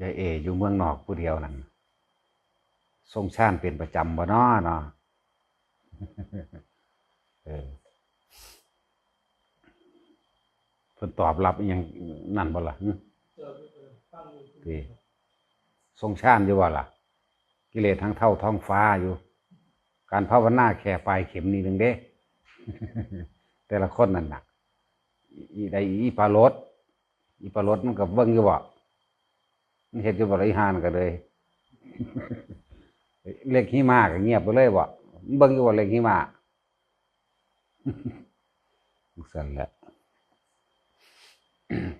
ยายเออยู่เมืองนอกผู้เดียวนั่นทรงชาติเป็นประจำบ่น้อเนาะเออเพิ่นตอบรับอหยังนั่นบ่ล่ะหึเจอไปเจอตั้งอยู่ดีทรงชาติอยู่บ่ล่ะ กิเลสทั้งเท่าท้องฟ้าอยู่ การภาวนาแค่ปลายเข็มนี่หนึงเด้แต่ละคนนั่นน่ะอีใดอีปลารดอีปลารดมันก็เบิ่งอยู่บ่ มันเฮ็ดอยู่บ่ล่ะอีหานก็เลย เล็กหิมะก็เงียบไปเลยบ่มันเบิ่งอยู่บ่เล็กหิมะสั่นแหละ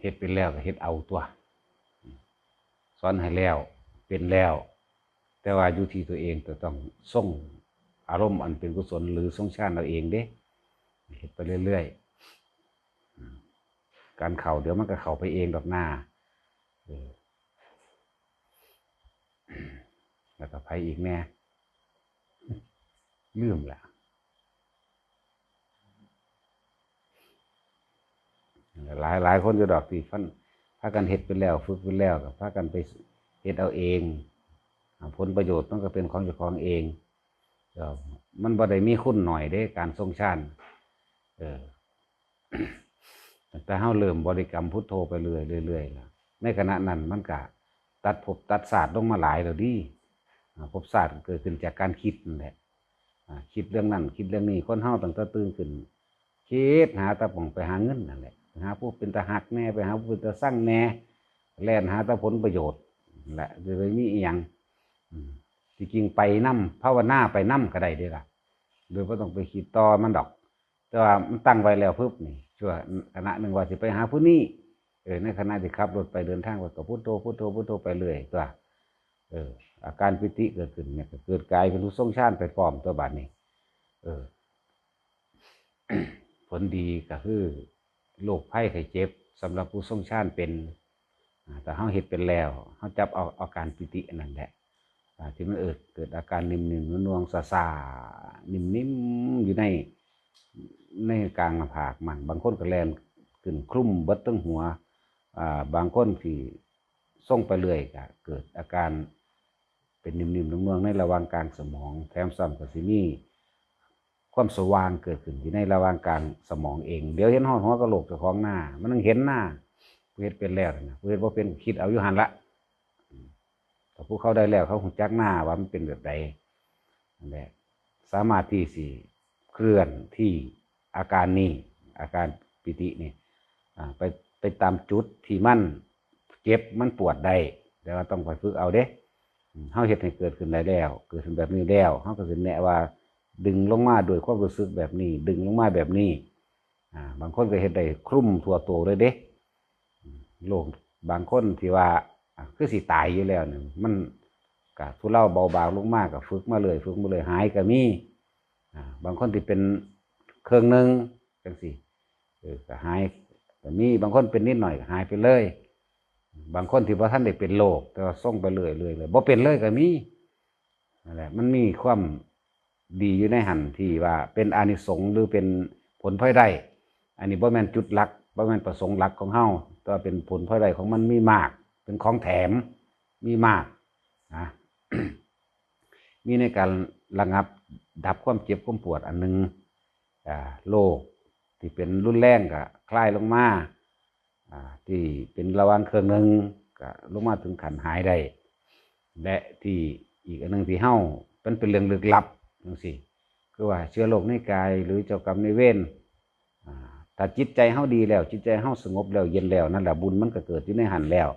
เฮ็ดเป็นแล้วก็เฮ็ดเอาตัวสอนให้แล้วเป็นแล้ว แต่ว่าอยู่ที่ตัวเองจะต้องส่งอารมณ์อันเป็นกุศลหรือส่งชาติเราเองเด้เฮ็ดไปเรื่อยๆการเข่าเดี๋ยวมันก็เข่าไปเองดอกหน้าเออ แล้วก็ไปอีกแน่ลืมละหลายหลายคนอยู่ดอกที่ฟันพากันเฮ็ดไปแล้ว ฝึกไปแล้วกับพากันไปเฮ็ดเอาเองผลประโยชน์มันก็เป็นของเจ้าของเองมันบ่ได้มีคุณหน่อยเด้การทรงชาติเออแต่เฮาเริ่มบริกรรมพุทโธไปเรื่อยเรื่อยๆล่ะในขณะนั้นมันก็ ตัดภพตัดศาสตร์ลงมาหลายแล้วดิอ่าภพศาสตร์เกิดขึ้นจากการคิดนั่นแหละคิดเรื่องนั้นคิดเรื่องนี้คนเฮาตั้งตตื่นขึ้นคิดหาตะป่องไปหาเงินนั่นแหละหาผู้เป็นตาหักแน่ไปหาผู้เป็นตาสร้างแน่แล่นหาตะผลประโยชน์แหละเลยมีอีหยังที่จริงไปนํภาวนาไปนํก็ได้ด้ล่ะ โดยบ่ต้องไปคิดต่อมันดอก แต่ว่ามันตั้งไว้แล้วปึ๊บนี่ชั่วขณะหนึ่งว่าจะไปหาผู้นี้ เออในขณะที่ขับรถไปเดินทางไปกับพุทโธพุทโธพุทโธไปเรื่อยตัวเออ อาการปิติเกิดขึ้นเนี่ยเกิดกายเป็นผู้ทรงชาติไปพร้อมตัวบาดนี้ เออ ผลดีก็คือโรคไข้ไข้เจ็บสำหรับผู้ทรงชาติเป็นแต่เขาเห็ดเป็นแล้วเขาจับเอาอาการปิตินนั้นแหละอาที่มันเอิดเกิดอาการนิ่มๆนวลๆซาซาๆนิ่มๆอยู่ในในกลางผากมันบางคนก็แลนขึ้นคลุ้มเบิดตั้งหัว อ่าบางคนที่ส่งไปเรื่อยก็เกิดอาการเป็นนิ่มๆนวลๆในระหว่างกลางสมองแถมซ้ำกับสิมีความสว่างเกิดขึ้นอยู่ในระหว่างกลางสมองเอง เดี๋ยวเห็นห้องหัวกระโหลกเจ้าของหน้า มันต้องเห็นหน้าผู้เฮ็ดเป็นแล้วนะผู้เฮ็ดว่าเป็นคิดเอาอยู่หันละอืมแต่ผู้เขาได้แล้วเขาคงจักหน้าว่ามันเป็นแบบใดนั่นแหละสามารถที่สิเคลื่อนที่อาการนี้อาการปิตินี่ไป ไปตามจุดที่มันเจ็บมันปวดได้แต่ว่าต้องไปฝึกเอาเด้อืมเฮาเฮ็ดให้เกิดขึ้นได้แล้ว เกิดขึ้นแบบนี้แล้วเฮาก็สิแนะว่า ดึงลงมาโดยความรู้สึกแบบนี้ ดึงลงมาแบบนี้ อ่า บางคนก็เห็นได้คลุ้มทั่วตัวเลยเด้โรคบางคนที่ว่าคือสิตายอยู่แล้วเนี่ยมันกะทุเลาเบาบางลงมากกับฝึกมาเลยฝึกมาเลยหายก็มีบางคนที่เป็นเครื่องหนึ่งจังสิเออก็หาย ก็มีบางคนเป็นนิดหน่อยหายไปเลย บางคนที่ว่าท่านได้เป็นโรคแต่ว่าส่งไปเลยเลยเลยบ่เป็นเลยก็มีนั่นแหละมันมีความดีอยู่ในหันที่ว่าเป็นอานิสงส์หรือเป็นผลพลอยได้ อันนี้บ่แม่นจุดหลักบ่แม่นประสงค์หลักของเฮาแต่ว่าเป็นผลพลอยได้ของมันมีมาก เป็นของแถมมีมากนะมีในการระงับดับความเจ็บความปวดอันหนึงอ่าโรค ที่เป็นรุ่นแรงก็คลายลงมาที่เป็นระวังเครื่องหนึ่งก็ลงมาถึงขันหายได้และที่อีกอันหนึ่งที่เฮามันเป็นเรื่องลึกลับจังซี่คือว่าเชื้อโรคในกายหรือเจ้ากรรมในเวรถ้าจิตใจเฮาดีแล้ว จิตใจเฮาสงบแล้วเย็นแล้วนั่นแหละบุญมันก็เกิดอยู่ในหันแล้ว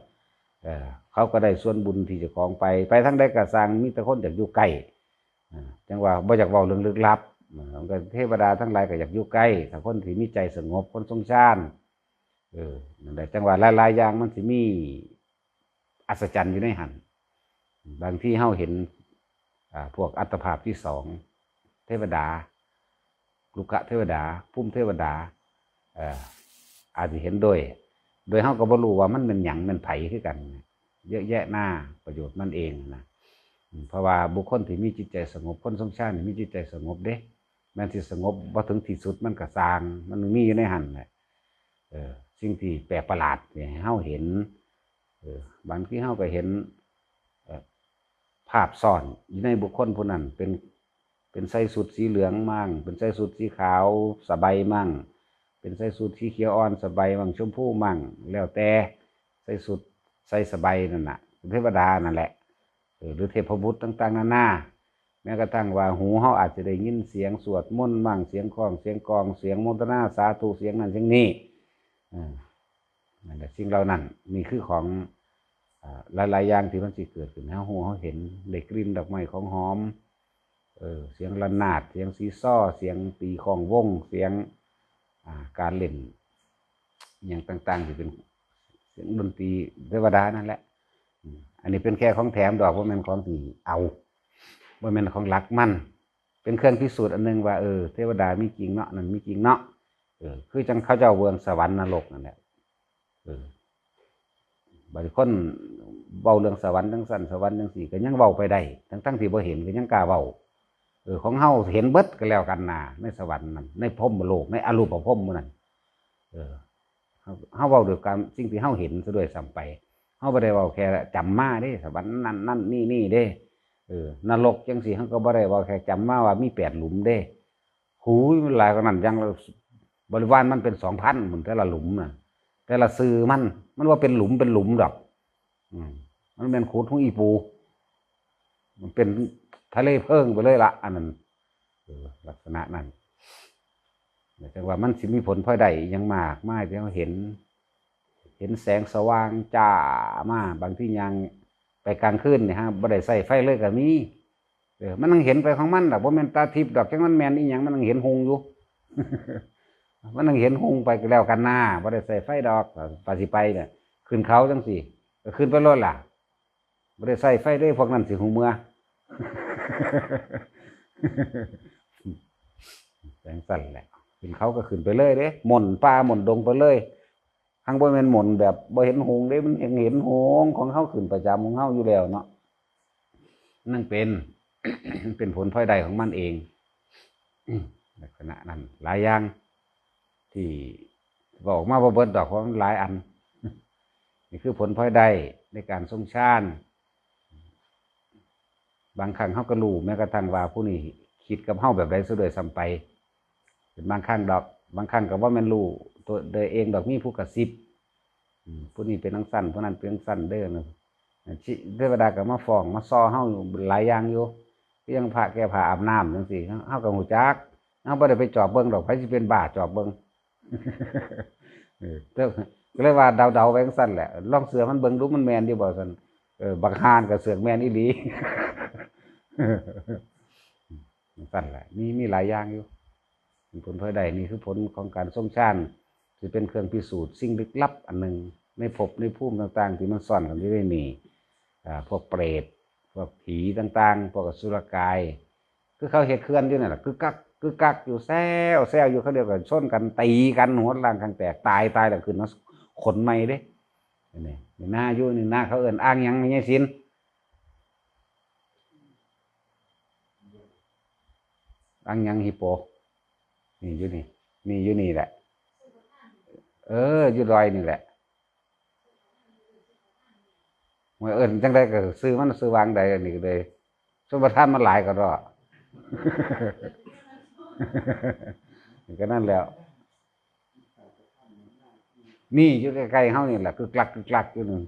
เขาก็ได้ส่วนบุญที่จะของไป ไปทั้งได้กระสร้างมีต่คนอยากอยู่ใกล้อ่าจังว่าบ่อยากเว้าเรื่องลึกลับ มันก็เทวดาทั้งหลายก็อยากอยู่ใกล้ถ้าคนที่มีใจสงบคนทรงชาญเออนั่นจังหว่าหลายๆอย่างมันสิมีอัศจรรย์อยู่ในหันบางที่เฮาเห็นพวกอัตภาพที่สองเทวดาลูกะเทวดา พุ่มเทวดาเอ่ออาจจะเห็นโดย โดยเฮาก็บ่รู้ว่ามันเป็นหยังมันไผคือกัน เยอะแยะหน้าประโยชน์มันเองนะเพราะว่าบุคคลที่มีจิตใจสงบคนสงชาตินี่มีจิตใจสงบเด้ แม้นสิสงบบ่ถึงที่สุดมันก็สร้าง มันมีอยู่ในหันแหละเออ สิ่งที่แปลกประหลาดเนี่ยให้เฮาเห็น เออบางที่เฮาก็เห็นภาพซ่อนอยู่ในบุคคลผู้นั้นเป็นเป็นใส่สุดสีเหลืองมั่ง เป็นใส่สุดสีขาวสบายมั่ง เป็นใส่สุดสีเขียวอ่อนสบายมั่งชมพูมั่ง แล้วแต่ใส่สุดใส่สบายนั่นน่ะเทวดานั่นแหละหรือเทพบุตรต่าง ๆนานา แม้กระทั่งว่าหูเฮาอาจจะได้ยินเสียงสวดมนต์มั่งเสียงคล้องเสียงกองเสียงมนตนาสาธุเสียงนั้นเสียงนี้อ่านั่นแหละสิ่งเหล่านั้นนี่คือของหลายๆอย่างที่มันสิเกิดขึ้นเฮาหูเฮาเห็นได้กลิ่นดอกไม้ของหอมเออเสียงระนาดเสียงซีซ้อเสียงตีของวงเสียงการเล่นอย่างต่างๆที่เป็นเสียงดนตรีเทวดานั่นแหละ อันนี้เป็นแค่ของแถมดอกว่ามันของที่เอา ว่ามันของหลักมัน เป็นเครื่องพิสูจน์อันหนึงว่าเออเทวดามีจริงเนาะนั่นมีจริงเนาะเออคือจังเขาเจ้าเวืองสวรรค์นรกนั่นแหละเออบางคนเบาเรื่องสวรรค์ทั้งสั้นสวรรค์ทั้งสี่ก็ยังเบาไปได้ทั้งทั้งที่บ่เห็นก็ยังกล้าเบาเออของเฮาเห็นเบิดก็แล้วกันนาในสวรรค์นั่นในพรมโลกในอรูปภพหมู่นั่นเออเฮาเฮาด้วยการสิ่งที่เฮาเห็นซะด้วยซ้ำไปเฮาบ่ได้เว้าแค่จำมาเด้สวรรค์นั่นนั่นนี่นี่เด้ เออนรกจังซี่เฮาก็บ่ได้ว้าแค่จำมาว่ามีแปดหลุมเด้หูยมันหลายกว่านั้นยังบริวารมันเป็น2,000หมุนแต่ละหลุมน่ะแต่ละซื้อมัน มันว่าเป็นหลุมเป็นหลุมดอกอืมันเป็นขุดของอีปู มันเป็นทะเลเพิ่งไปเลยละอันนั้นลักษณะนั้นแต่ว่ามันสิมีผลพลอยได้อยังมากมากที่เราเห็น เห็นแสงสว่างจ้ามาบางที่ยัง ไปกลางคืนเนี่ยฮะบ่ได้ใส่ไฟเลยก็มีเออมันนังเห็นไปของมันดอกว่ามันตาทิพย์ดอกจังมันแมนอีหยังมันนังเห็นหงอยู่ มันนังเห็นหงไปก็แล้วกันหน้าบ่ได้ใส่ไฟดอกปาสิไปเนี่ยขึ้นเขาจังสี่ก็ขึ้นไปรถล่ะบ่ได้ใส่ไฟเลยพวกนั้นสิหูเมื่อแสงสั่นแหละขึ้นเขาก็ขึ้นไปเลยเด้หม่นป่าหม่นดงไปเลย ข้างบนเป็นหม่นแบบบ่เห็นหงเด้มันเห็นเห็นหงของเขาขึ้นประจำของเขาอยู่แล้วเนาะนั่นเป็นเป็นผลพลอยได้ของมันเองลักษณะนั้นหลายอย่างที่บอกมาบ่เบิดดอกเพราะมันหลายอัน นี่คือผลพลอยได้ในการทรงชาติบางครั้งเขาก็รู้แม้กระทั่งว่าผู้นี้คิดกับเฮาแบบใดซะด้วยซ้ำไปเป็นบางครั้งดอก บางครั้งก็ว่าแมันรู้ ตัวเดยเองดอกมีผู้กระซิบผู้นี้เป็นนังสั้นผู้นั้นเป็นนังสั้นเด้อนะชิเทวดาก็มาฟองมาซอเฮาอยู่หลายอย่างอยู่ก็ยังพระแก้ผ้าอาบน้ำจังซี่เฮาก็หูจักเฮาบ่ได้ไปจอบเบิ่งดอกไผสิเป็นบาจอบเบิ่งเจ้าก็เลยว่าเดาๆไว้จังซั่นแหละล่องเสือมันเบิ่งดูมันแมนอยู่บ่ซั่นเออบักฮานก็เสือกแมนอีหลีจังซั่นแหละมีมีหลายอย่างอยู่ผลเพลอยได้นี่คือผลของการทรงชาติ ที่เป็นเครื่องพิสูจน์สิ่งลึกลับอันหนึ่งในภพในภูมิต่าง ๆ ที่มันซ่อนกันอยู่ในนี่พวกเปรตพวกผีต่างๆพวกสุรกาย คือเขาเห็ดเคลื่อนอยู่นั่นแหละคือกักคือกักอยู่แซวแซวอยู่เขาเดียวกันชนกันตีกันหัวล่างข้างแตกตายตายแล้วขึ้นขนไม่เด้นี่นี่หน้าอยู่นี่หน้าเขาเอินอ้างยังไม่ใช่สินอ้างยังฮิปโปนี่อยู่นี่นี่อยู่นี่แหละ เอออยู่ดอยนี่แหละเมื่อเอินจังได้ก็ซื้อมันซื้อวางใดอันนี้ก็เลยสมบัติท่านมันหลายก็รอนี่ก็นั่นแล้ว นี่อยู่ใกล้ๆเฮานี่แหละคือกลักคือกลักอยู่นั่น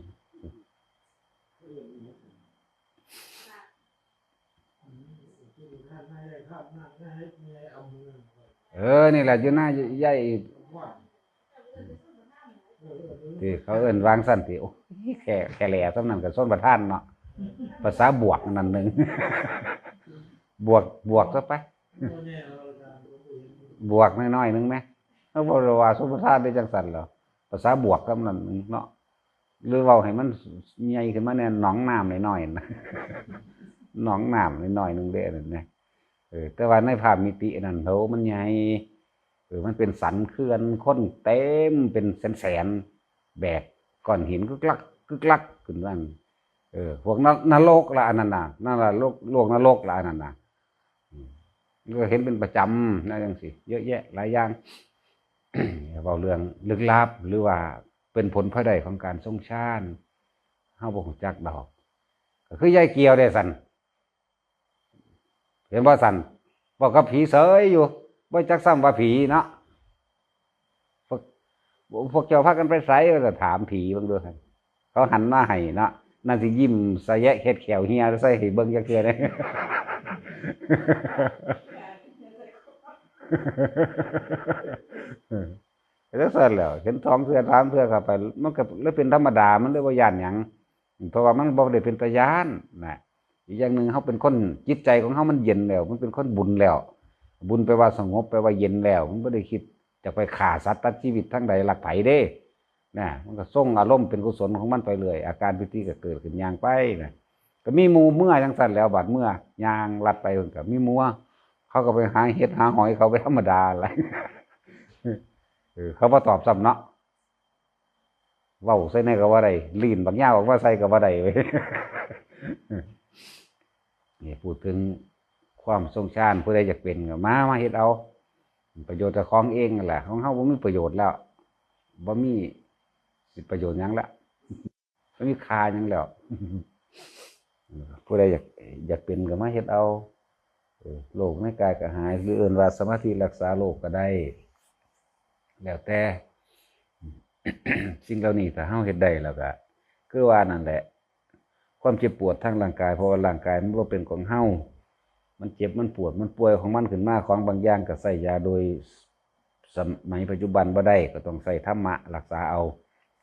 เออ นี่แหละอยู่หน้าใหญ่ ที่เขาเอิ้นวางสั้นติโอ้ยแค่แค่แหล่สำนั้นกับส้นประท่านเนาะภาษาบวกนั่นหนึ่งบวกบวกก็ไป บวกน้อยๆหนึงไหมเขาบอกว่าสมประทานได้จังสันเหรอภาษาบวกกำนันหนึ่งเนาะหรือเว่าให้มันใหญ่ขึ้นมาเนี่ยหนองน้ำหน่อยๆนะหนองน้ำหน่อยๆหนึงเด้อนั่นะเออแต่ว่าในภาพมิตินั่นโหมันใหญ่เออมันเป็นสันเขื่อนค้นเต็มเป็นแสนๆ แบกก้อนหินกึกลักกึกลักขึ้นนั่นเออพวกนรกละอันนั้นน่ะนั่นละโลกโลกนรกละอันนั้นน่ะก็เห็นเป็นประจำนะจังสิเยอะแยะ หลายอย่างเบาเรื่องลึกลับหรือว่าเป็นผลพลอยได้ของการทรงชาติเฮาบ่ฮู้จักดอกก็คือยายเกียวได้สันเห็นว่าสันบอกกับผีเสยอยู่บ่จักซ้ำว่าผีเนาะ พวกเจ้าพากันไปไสก็จะถามผีบิ่งดูครับเขาหันมาให้นะนั่นสิยิ้มสะแยะเฮ็ดแขวเฮียใส่ให้เบิ่งจักเทื่อเด้แล้วสั่นแล้วเห็นท้องเพื่อถามเพื่อเข้าไป มันก็เลยเป็นธรรมดามันเลยบ่ย่านหยังเพราะว่ามันบ่ได้เป็นตายานนะอีกอย่างหนึ่งเขาเป็นคนจิตใจของเขามันเย็นแล้ว มันเป็นคนบุญแล้ว บุญแปว่าสงบแปว่าเย็นแล้ว มันไม่ได้คิด จะไปฆ่าสัตว์ตัดชีวิตทั้งใดหลักไผ่เด้นะมันก็ส่งอารมณ์เป็นกุศลของมันไปเลย อาการพิธีก็เกิดขึ้นยางไปนะก็มีมูเมื่อจังสั่นแล้วบาดเมื่อยางลัดไปเพิ่นก็มีมัวเขาก็ไปหาเห็ดหาหอยเขาไปธรรมดาอะไรเขาบ่ตอบซ้ำเนาะเว้าใส่ในก็ว่าได้ลีนบางอย่างออกมาใส่ก็ว่าได้เว้ยนี่พูดถึงความทรงชาติผู้ใดอยากเป็นก็มามาเฮ็ดเอา ประโยชน์เจากของเองนั่นแหละของเฮาบ่มีประโยชน์แล้วบ่มีประโยชน์ยังละบ่มีค่ายังแล้วผู้ใดอยากอยากเป็นก็มาเฮ็ดเอาโรคในกายก็หาย หรือเอิ้นว่าสมาธิรักษาโรคก็ได้ แล้วแต่ สิ่งเหล่านี้ถ้าเฮาเฮ็ดได้แล้วก็คือว่านั่นแหละ ความเจ็บปวดทางร่างกายเพราะว่าร่างกายมันบ่เป็นของเฮา มันเจ็บมันปวดมันป่วยของมันขึ้นมาของบางอย่างก็ใส่ยาโดยสมัยปัจจุบันบ่ได้ก็ต้องใส่ธรรมะรักษาเอา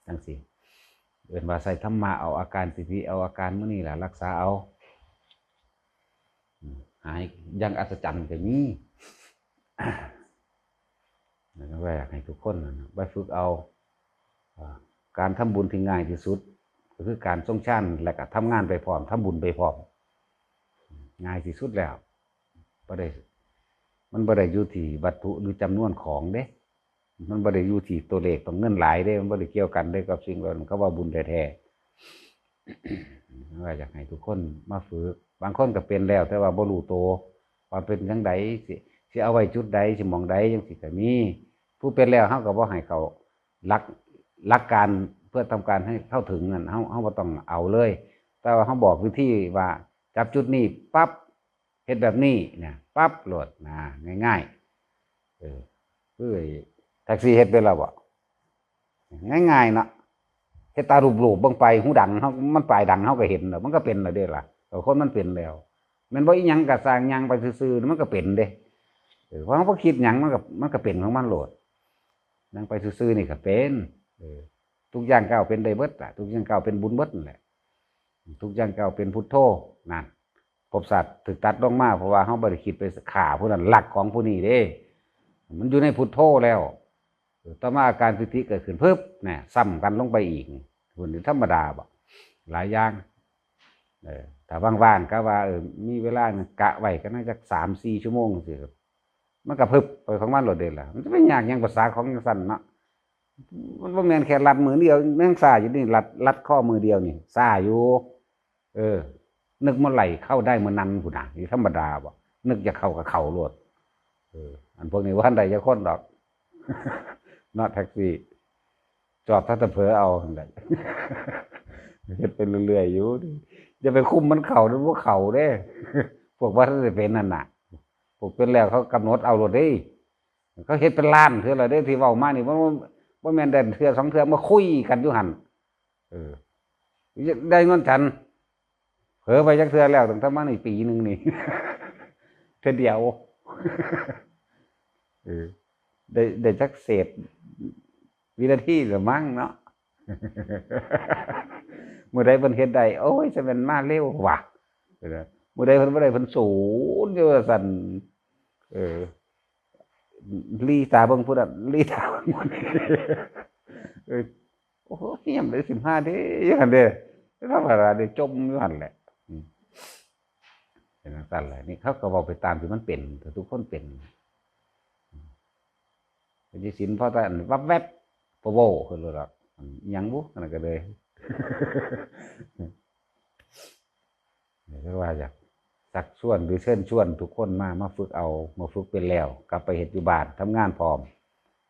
จังซี่เอินว่าใส่ธรรมะเอาอาการสิทธิเอาอาการมื้อนี้ล่ะรักษาเอา หายยังอัศจรรย์ก็มีแล้วก็อยากให้ทุกคนนะไปฝึกเอาการทำบุญที่ง่ายที่สุด ก็คือการทรงชาติและก็ทำงานไปพร้อมทำบุญไปพร้อม ง่ายที่สุดแล้วบ่ได้มันบ่ได้อยู่ที่วัตถุหรือจำนวนของเด้ มันบ่ได้อยู่ที่ตัวเลขต้องเงินหลายเด้ มันบ่ได้เกี่ยวกันเด้กับสิ่งเหล่านั้นเขาว่าบุญแท้ๆว่าอยากให้ทุกคนมาฝึกบางคนก็เป็นแล้ว แต่ว่าบ่รู้โตว่าเป็นจังไดสิสิเอาไว้จุดใดสิมองใดจังสิก็มีผู้เป็นแล้วเฮาก็บ่ให้เขาลักลักการเพื่อทำการให้เข้าถึงนั่นเฮาเฮาบ่ต้องเอาเลย แต่ว่าเฮาบอกวิธีว่า จับจุดนี้ปั๊บเฮ็ดแบบนี้เนี่ยปั๊บโหลดนะง่ายๆเออคือไอ้แท็กซี่เฮ็ดเป็นแล้วบ่ง่ายๆเนาะเฮ็ดตารูปๆเบิ่งไปหูดังเฮามันปลายดังเฮาก็เห็นแล้วมันก็เป็นแล้วเด้ล่ะเออคนมันเป็นแล้วมันบ่อีหยังก็สร้างหยังไปซื่อๆมันก็เป็นเด้เออเพราะเขาบ่คิดหยังมันก็มันก็เป็นของมันโหลดนั่งไปซื่อๆนี่ก็เป็นเออทุกอย่างก้าวเป็นได้เบิดล่ะทุกอย่างก้าวเป็นบุญเบิดนั่นแหละ ทุกอย่างก้าเป็นพุทโธนั่นภพสัตว์ถึกตัดลงมาเพราะว่าเขาบ่ได้คิดไปฆ่าผู้นั้นหลักของผู้นี้เด้ มันอยู่ในพุทโธแล้วต่อมาอาการปิติเกิดขึ้นเพิ่มเนี่ยซ้ำกันลงไปอีกคนนี้ธรรมดาบ่หลายอย่างเออถ้าว่างๆก็ว่าเออมีเวลากะไว้ก็น่าจะสามสี่ชั่วโมงสิครับมันก็พึบไปของมันโหลดเด่นละมันจะไม่ยากยังภาษาของสันเนาะ มันบ่แม่นแค่รัดมือเดียวนั่งซาอยู่นี่รัดรัดข้อมือเดียวนี่ซาอยู่ เออ นึกเมื่อไหร่เข้าได้เมื่อนั้นผู้น่ะนี่ธรรมดาบ่นึกจะเข้ากับเข้าโลดเออ อันพวกนี้ว่าอันใดจะค้นดอกนอแท็กซี่ จอดถ้าจะเผอเอาอันใดเฮ็ดไปเรื่อยๆอยู่อย่าไปคุมมันเข่าด้วยพวกเข่าเด้ พวกว่าถ้าจะเป็นนั่นน่ะพวกเป็นแล้วเขากำหนดเอาโลดด้เขาเฮ็ดเป็นล้านเทื่อละเด้ที่เว้ามานี่มัน บ่บ่แม่นได้เทื่อสองเทื่อมาคุยกันอยู่หั่นเออได้เงินฉันเผลอไปจักเทื่อแล้วตั้งแต่มานี่ปีหนึงนี่เทื่อเดียวเออได้ได้จักเศษวินาทีหรือมั้งเนาะเมื่อใดเพิ่นเฮ็ดได้โอ้ยจะเป็นมาเร็วว่ะเออเมื่อใดเพิ่นบ่ได้เพิ่นศูนย์อยู่ว่าซั่นเออ ลีตาเบิ่งผู้นั้นลีตาเบิ่งผู้นี้เออโอ้โหเงียบได้15เด้อย่างนั้นเด้ธรรมดาได้จมอยู่หันแหละเป็นจังซั่นแหละนี่เขาก็เว้าไปตามที่มันเป็นแต่ทุกคนเป็นเป็นสิสินพ่อันวับแวบบ่โว้ขึ้นเลยหรอกยังบุนั่นก็เลยเดี๋ยวว่าอยาก สักชวนหรือเชิญชวน ทุกคนมามาฝึกเอามาฝึกเป็นแล้ว กลับไปเฮ็ดอยู่บ้านทำงานพร้อม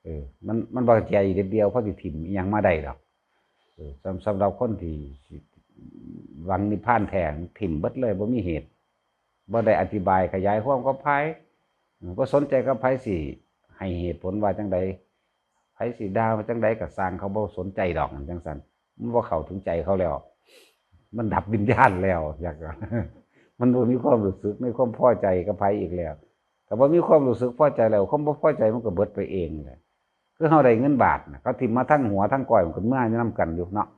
เออ มันมันบ่ใจเดียวเพราะสิถิ่มอิหยังมาได้หรอกเออสำสำหรับคนที่หวังนิพพานแทนถิ่มเบิดเลยบ่มีเหตุบ่ได้อธิบายขยายความกับไผบ่สนใจกับไผสิให้เหตุผลว่าจังใดไผสิดาว่าจังใดก็สร้างเขาบ่สนใจดอกจังซั่นมันบ่เข้าถึงใจเขาแล้ว มันดับวิญญาณแล้วอยาก มันบ่มีความรู้สึกไมีความพอใจกับไผอีกแล้วแต่บ่มีความรู้สึกพอใจแล้วความบ่พอใจมันก็เบิดไปเองแหละคือเฮาได้เงินบาทนะเขาทิ่มมาทั้งหัวทั้งก้อยมันก็เมื่ออยู่นํกันอยู่เนาะ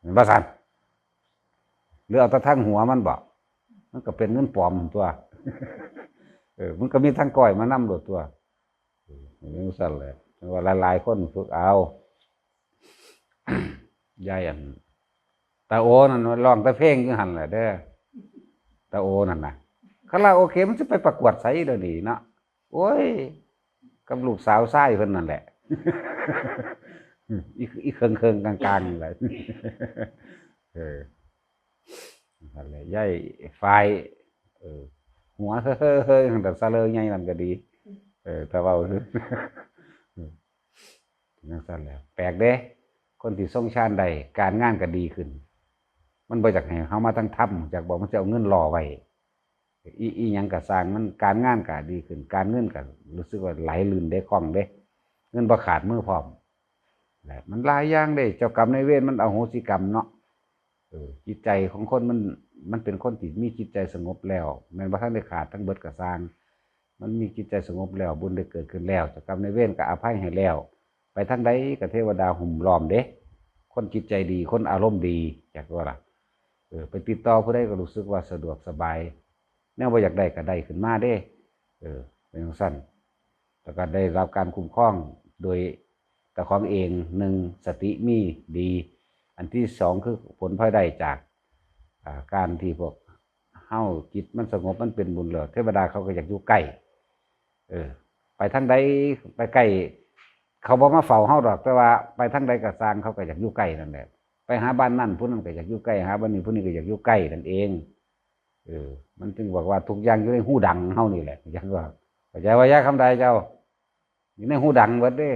เห็นบ่ซั่นหรือเอาแต่ทั้งหัวมันบ่มันก็เป็นเงินปลอมตัวเออมันก็มีทั้งก้อยมานำโดดตัวเอออย่างนี้ซั่นแหละว่าหลายๆคนฝึกเอายายอันตาโอนั่นร้องแต่เพลงยู่หันแหละเด้อ ตาโอนั่นนะคาราโอเกะมันจะไปประกวดไสเดี๋ยวนี้เนาะโอ้ยกับลูกสาวไส้เพิ่นนั่นแหละอีอีเคิงเคิงกลางๆนี่แหละเออนั่นแหละยายไฟเออ หัวเฮ้อเฮ้อเฮ้อแต่ซาเลอใหญ่นั่นก็ดี เออแต่ว่านั่นสั่นแล้ว แปลกเด้ คนที่ทรงชาติใด การงานก็ดีขึ้น มันบ่จากให้เฮามาทั้งทำจากบอกมันจะเอาเงินรอไว้อีอียังก็สร้างมันการงานก็ดีขึ้น การเงินก็รู้สึกว่าไหลลื่นได้คล่องเด้ เงินบ่ขาดมือพร้อมแหละมันลายย่างเด้ เจ้ากรรมในเวรมันเอาโหสิกรรมเนาะเออจิตใจของคนมันมันเป็นคนที่มีจิตใจสงบแล้วแม้นบ่ทันได้ขาดทั้งเบิดก็สร้าง มันมีจิตใจสงบแล้ว บุญได้เกิดขึ้นแล้วเจ้ากรรมในเวรก็อภัยให้แล้ว ไปทางใดก็เทวดาหุ่มล้อมเด้คนจิตใจดี คนอารมณ์ดีจากว่าล่ะ เออไปติดต่อผู้ใดก็รู้สึกว่าสะดวกสบาย แนวว่าอยากได้ก็ได้ขึ้นมาเด้ เออเป็นสั้นแล้วก็ได้รับการคุ้มครองโดยตะของเองหนึ่งสติมีดี อันที่สองคือผลพลอยได้จากาการที่พวกเฮาจิตมันสงบมันเป็นบุญเหลยเทวดาเขาก็อยากอยู่ใกล้เออ ไปทางใดไปใกล้เขาบอกมาเฝ้าเฮาดอก แต่ว่าไปทางใดก็สร้างเขาก็อยากอยู่ใกล้นั่นแหละ ไปหาบ้านนั่นผู้นั้นก็อยากอยู่ใกล้หาบ้านนี้ผู้นี้ก็อยากอยู่ใกล้นั่นเองเออ มันจึงบอกว่าทุกอย่างอยู่ในหูดังเฮานี่แหละอยากว่าเข้าใจว่ายาคำใดเจ้าอยู่ในหูดังเบิดเด้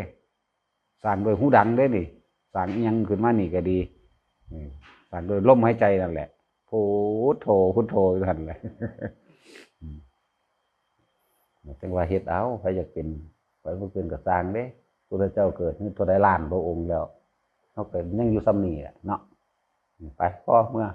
สร้างโดยหูดังเด้นี่สร้างยังขึ้นมานี่ก็ดีสร้างโดยลมหายใจนั่นแหละพุทโธพุทโธอยู่นั่นแหละอืมจังว่าเฮ็ดเอาใครอยากเป็นไปบ่เป็นก็สร้างเด้พระเจ้าเกิดนี่ตัวได้ล้านพระองค์แล้ว เขาเกิดยังอยู่ซ้ำนี่แหละเนาะไปพ่อเมื่อ